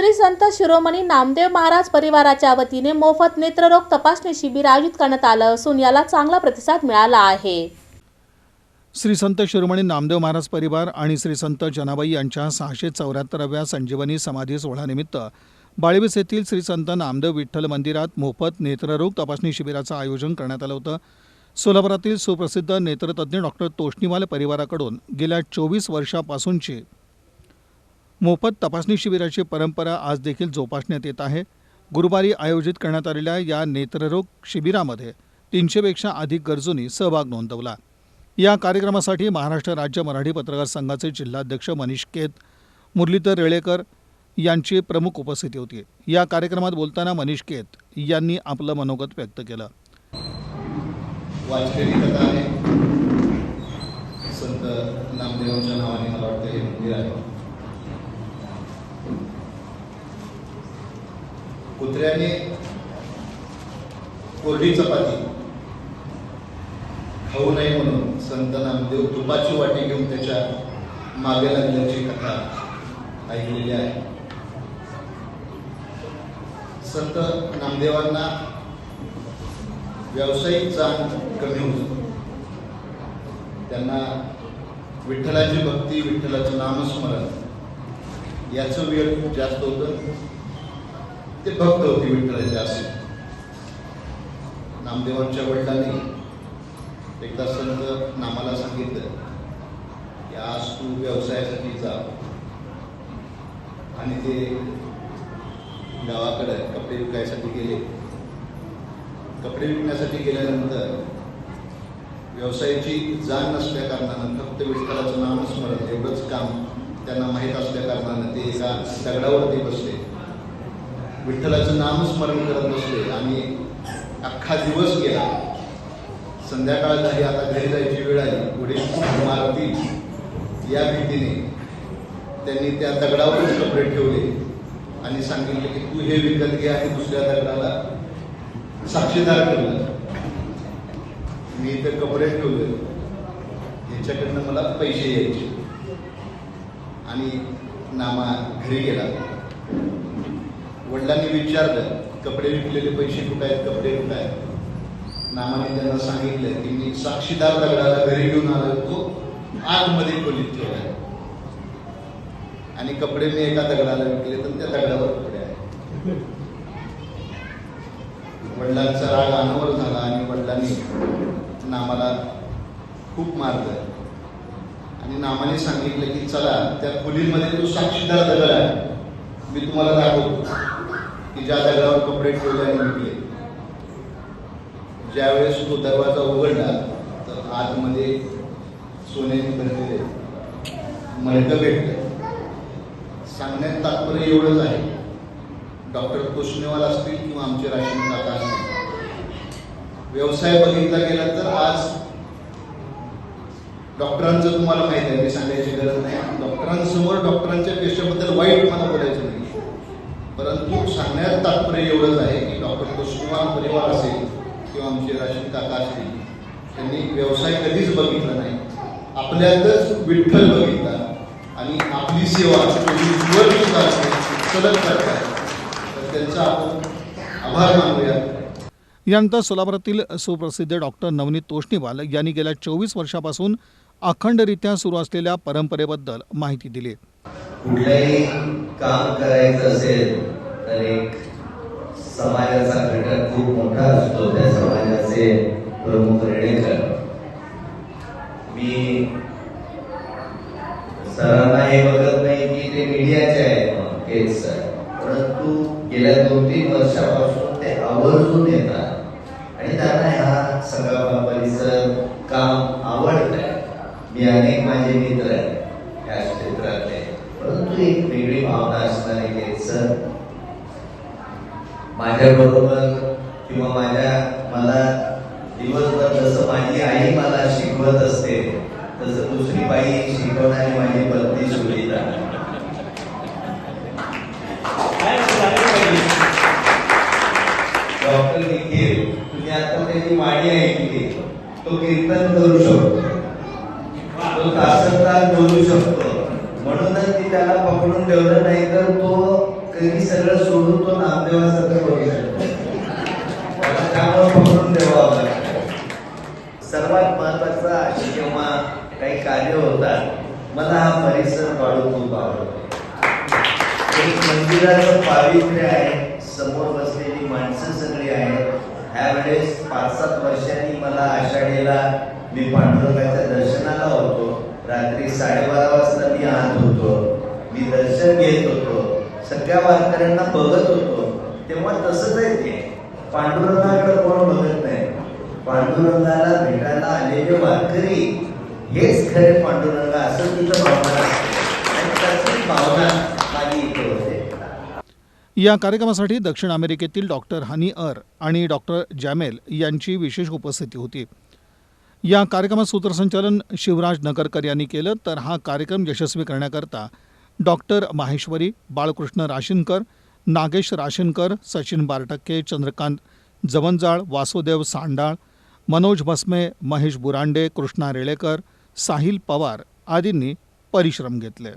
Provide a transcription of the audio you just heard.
श्री संत शिरोमणी नामदेव महाराज परिवाराच्या वतीने मोफत नेत्ररोग तपासणी शिबिर आयोजित करण्यात आलं असून याला चांगला प्रतिसाद मिळाला आहे. श्री संत शिरोमणी नामदेव महाराज परिवार आणि श्री संत जनाबाई यांच्या सहाशे चौऱ्याहत्तराव्या संजीवनी समाधी सोहळ्यानिमित्त बाळीवीस येथील श्री संत नामदेव विठ्ठल मंदिरात मोफत नेत्ररोग तपासणी शिबिराचं आयोजन करण्यात आलं होतं. सोलापुरातील सुप्रसिद्ध नेत्रतज्ज्ञ डॉक्टर तोष्णीवाल परिवाराकडून गेल्या चोवीस वर्षापासूनची मोफत तपासणी शिबिराची परंपरा आज देखील जोपासण्यात येत आहे. गुरुवारी आयोजित करण्यात आलेल्या या नेत्ररोग शिबिरामध्ये तीनशेपेक्षा अधिक गरजूंनी सहभाग नोंदवला. या कार्यक्रमासाठी महाराष्ट्र राज्य मराठी पत्रकार संघाचे जिल्हाध्यक्ष मनीष केत मुरलीधर रेळेकर यांची प्रमुख उपस्थिती होती. या कार्यक्रमात बोलताना मनीष केत यांनी आपलं मनोगत व्यक्त केलं. कथा आहे. संत नामदेवांच्या नावाने मला वाटतं हे मंदिर आहे. कुत्र्याने कोरडी चपाती खाऊ नये म्हणून संत नामदेव तुपाची वाटी घेऊन त्याच्यामागे लागल्याची कथा ऐकलेली आहे. संत नामदेवांना व्यावसायिक जाण कमी होत. त्यांना विठ्ठलाची भक्ती विठ्ठलाचं नामस्मरण याचं वेळ खूप जास्त होतं. ते भक्त होते विठ्ठलाचे असे नामदेवांच्या वडिलांनी एकदा संत नामाला सांगितलं की आज तू व्यवसायासाठी जा आणि ते गावाकडे कपडे विकायसाठी गेले. कपडे विकण्यासाठी गेल्यानंतर व्यवसायाची जाण नसल्या कारणानं फक्त विठ्ठलाचं नामस्मरण एवढंच काम त्यांना माहीत असल्या कारणानं ते एका दगडावरती बसले. विठ्ठलाचं नामस्मरण करत बसले. आणि अख्खा दिवस गेला. संध्याकाळ झाली आता घरी जायची वेळ आली. पुढे मारतील या भीतीने त्यांनी त्या दगडावरच कपडे ठेवले आणि सांगितले की तू हे विकत घे आणि दुसऱ्या दगडाला साक्षीदार ठेवलं मी इथे कपडे ठेवले. याच्याकडनं मला पैसे यायचे. आणि नामा घरी गेला. वडिलांनी विचारलं कपडे विकलेले पैसे कुठे आहेत? कपडे कुठे आहेत? नामाने त्यांना सांगितलं की मी साक्षीदार दगडाला घरी घेऊन आलो तो आतमध्ये खोलीत ठेवला आणि कपडे मी एका दगडाला विकले तर त्या दगडावर कपडे आहेत. वडिलांचा राग अनावर झाला आणि वडिलांनी नामाला खूप मारलं आणि नामाने सांगितलं की चला त्या खोलीमध्ये तो साक्षीदार दगड आहे. मी तुम्हाला दाखवतो. की ज्या दगडावर कपडे ठेवले आणि ज्यावेळेस तो दरवाजा उघडला तर आतमध्ये सोन्याने भरलेले मडकं भेटलं. सांगण्यात तात्पर्य एवढंच आहे. डॉक्टर कोशनेवाल असतील किंवा आमचे राशन काका असतील. व्यवसाय बघितला गेला तर आज डॉक्टरांचं तुम्हाला माहिती आहे मी सांगायची गरज नाही. डॉक्टरांसमोर डॉक्टरांच्या पेशाबद्दल वाईट मला बोलायचं नाही. परंतु सांगण्यात तात्पर्य एवढंच आहे की डॉक्टर तोष्णेवाल परिवार असेल किंवा आमचे राशन काका असतील त्यांनी व्यवसाय कधीच बघितला नाही. आपल्यातच विठ्ठल बघितला आणि आपली सेवा सलग करतात तर त्यांचा आपण आभार मानूया. यानंतर सोलापुरातील सुप्रसिद्ध डॉक्टर नवनीत तोष्णीवाल यांनी गेल्या चोवीस वर्षापासून अखंडरित्या सुरू असलेल्या परंपरेबद्दल माहिती दिली. कुठलंही काम करायचं असेल तर एक समाजाचा घटक खूप मोठा असतो. त्या समाजाचे प्रमुख रेणेकर मी सरांना हे बघत नाही की ते मीडियाचे आहेत तेच सर. परंतु गेल्या दोन तीन वर्षापासून ते आवर्जून येतात. आणि त्यांना ह्या सगळा परिसर काम हे अनेक माझे मित्र आहेत. या क्षेत्रातले. परंतु एक वेगळी भावना असणारे हे सर माझ्या बरोबर किंवा माझ्या मला दिवसभर जसं माझी आई मला शिकवत असते तसं दुसरी बाई शिकवणारी माझी पत्नी सुनीता. डॉक्टर निखिल तुम्ही आता त्याची वाणी ऐकली. तो कीर्तन करू शकतो. तो तासनतास बोलू शकतो. म्हणूनच मी त्याला पकडून ठेवलं नाही तर तो कधी सगळं सोडून तो नामदेवासारखं बोलू शकतो. त्याला त्यामुळे पकडून ठेवावं सर्वात महत्त्वाचा किंवा जेव्हा काही कार्य होतात मला हा परिसर वाढून खूप आवडतो. एक मंदिराचं पावित्र्य आहे समोर बसलेली माणसं सगळी आहेत. ह्या वेळेस पाच सात वर्षांनी मला आषाढीला मी पांडुरंगाच्या दर्शनाला होतो. रात्री साडेबारा वाजता मी आत होतो. मी दर्शन घेत होतो. सगळ्या वारकऱ्यांना बघत होतो. तेव्हा तसंच आहे ते. पांडुरंगाकडे कोण बघत नाही? पांडुरंगाला भेटायला आलेले वारकरी हेच खरे पांडुरंग असं तिथं भावना आणि त्याची भावना माझी इथे होते. या कार्यक्रमासाठी दक्षिण अमेरिकेतील डॉक्टर हनी अर आणि डॉक्टर जॅमेल यांची विशेष उपस्थिती होती. या कार्यक्रमात सूत्रसंचालन शिवराज नगरकर यांनी केलं तर हा कार्यक्रम यशस्वी करण्याकरता डॉक्टर माहेश्वरी बाळकृष्ण राशीनकर नागेश राशीनकर सचिन बारटक्के चंद्रकांत जवंजाळ वासुदेव सांडाळ मनोज भस्मे महेश बुरांडे कृष्णा रेळेकर साहिल पवार आदींनी परिश्रम घेतले.